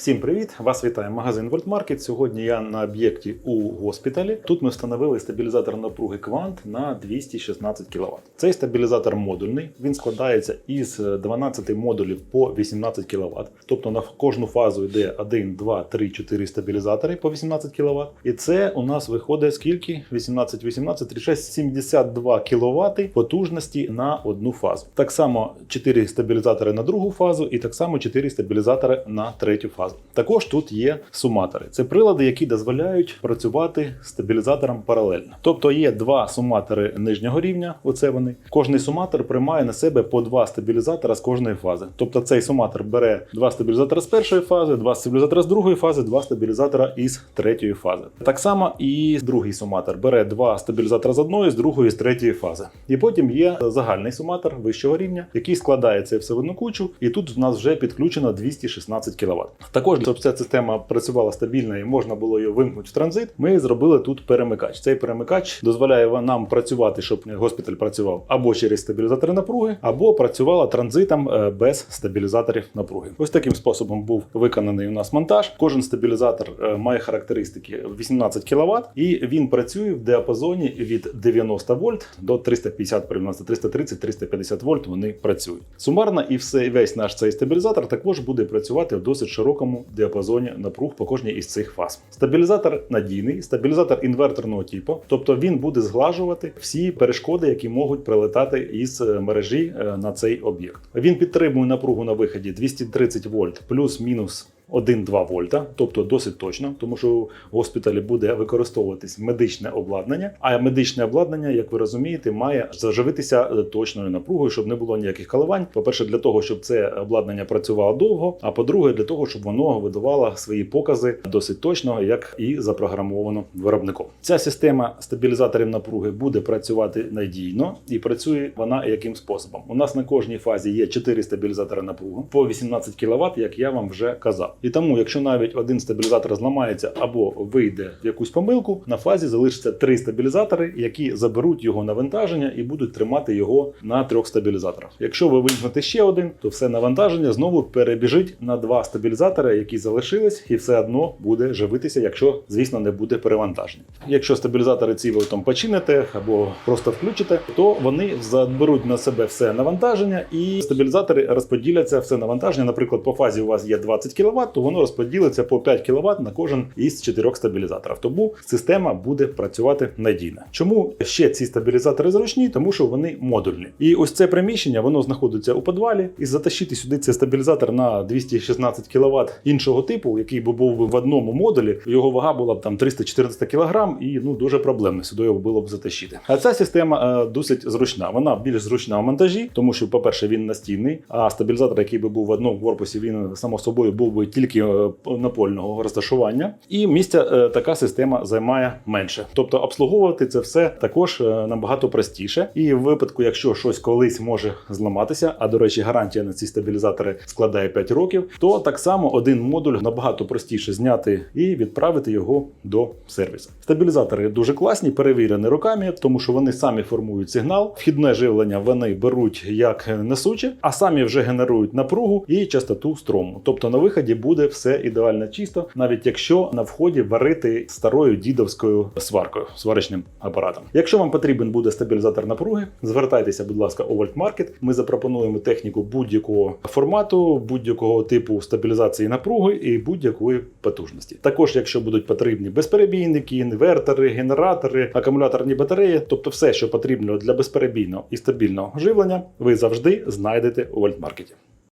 Всім привіт! Вас вітає магазин Вольтмаркет. Сьогодні я на об'єкті у госпіталі. Тут ми встановили стабілізатор напруги Квант на 216 кВт. Цей стабілізатор модульний. Він складається із 12 модулів по 18 кВт. Тобто на кожну фазу йде 1, 2, 3, 4 стабілізатори по 18 кВт. І це у нас виходить скільки? 18, 18, 36, 72 кВт потужності на одну фазу. Так само 4 стабілізатори на другу фазу, і так само 4 стабілізатори на третю фазу. Також тут є суматори. Це прилади, які дозволяють працювати стабілізатором паралельно. Тобто є два суматори нижнього рівня. Оце вони. Кожний суматор приймає на себе по два стабілізатора з кожної фази. Тобто цей суматор бере два стабілізатора з першої фази, два стабілізатора з другої фази, два стабілізатора із третьої фази. Так само і другий суматор бере два стабілізатора з одної, з другої, з третьої фази. І потім є загальний суматор вищого рівня, який складає це все в одну кучу. І тут в нас вже підключено 216 кВт. Також, щоб ця система працювала стабільно і можна було її вимкнути в транзит, ми зробили тут перемикач. Цей перемикач дозволяє нам працювати, щоб госпіталь працював або через стабілізатори напруги, або працювала транзитом е, без стабілізаторів напруги. Ось таким способом був виконаний у нас монтаж. Кожен стабілізатор е, має характеристики 18 кВт, і він працює в діапазоні від 90 вольт до 350 порівняно 330-350 вольт. Вони працюють. Сумарно і все весь наш цей стабілізатор також буде працювати в досить широкому діапазоні напруг по кожній із цих фаз. Стабілізатор надійний, стабілізатор інверторного типу, тобто він буде зглажувати всі перешкоди, які можуть прилетати із е, мережі е, на цей об'єкт. Він підтримує напругу на виході 230 вольт плюс-мінус. 1-2 вольта, тобто досить точно, тому що в госпіталі буде використовуватись медичне обладнання. А медичне обладнання, як ви розумієте, має заживитися е, точною напругою, щоб не було ніяких коливань. По-перше, для того, щоб це обладнання працювало довго. А по-друге, для того, щоб воно видавало свої покази досить точно, як і запрограмовано виробником. Ця система стабілізаторів напруги буде працювати надійно і працює вона яким способом. У нас на кожній фазі є 4 стабілізатори напруги по 18 кВт, як я вам вже казав. І тому, якщо навіть один стабілізатор зламається або вийде в якусь помилку, на фазі залишиться три стабілізатори, які заберуть його навантаження і будуть тримати його на трьох стабілізаторах. Якщо ви вимкнете ще один, то все навантаження знову перебіжить на два стабілізатори, які залишились, і все одно буде живитися, якщо, звісно, не буде перевантаження. Якщо стабілізатори ці ви там почините або просто включите, то вони заберуть на себе все навантаження, і стабілізатори розподіляться все навантаження. Наприклад, по фазі у вас є 20 кВт, то воно розподілиться по 5 кВт на кожен із чотирьох стабілізаторів. Тому система буде працювати надійно. Чому ще ці стабілізатори зручні? Тому що вони модульні. І ось це приміщення воно знаходиться у підвалі, і затащити сюди цей стабілізатор на 216 кВт іншого типу, який би був в одному модулі, його вага була б там 314 кг, і ну дуже проблемно сюди його було б затащити. А ця система е, досить зручна. Вона більш зручна в монтажі, тому що, по-перше, він настійний, а стабілізатор, який би був в одному корпусі, він само собою був би тільки е, напольного розташування, і місця е, така система займає менше. Тобто обслуговувати це все також е, набагато простіше. І в випадку, якщо щось колись може зламатися, а до речі, гарантія на ці стабілізатори складає 5 років, то так само один модуль набагато простіше зняти і відправити його до сервісу. Стабілізатори дуже класні, перевірені руками, тому що вони самі формують сигнал. Вхідне живлення вони беруть як несуче, а самі вже генерують напругу і частоту струму. Тобто на виході буде все ідеально чисто, навіть якщо на вході варити старою дідовською сваркою, сварочним апаратом. Якщо вам потрібен буде стабілізатор напруги, звертайтеся, будь ласка, у Вольтмаркет. Ми запропонуємо техніку будь-якого формату, будь-якого типу стабілізації напруги і будь-якої потужності. Також, якщо будуть потрібні безперебійники, інвертори, генератори, акумуляторні батареї, тобто все, що потрібно для безперебійного і стабільного живлення, ви завжди знайдете у Вольтмаркеті.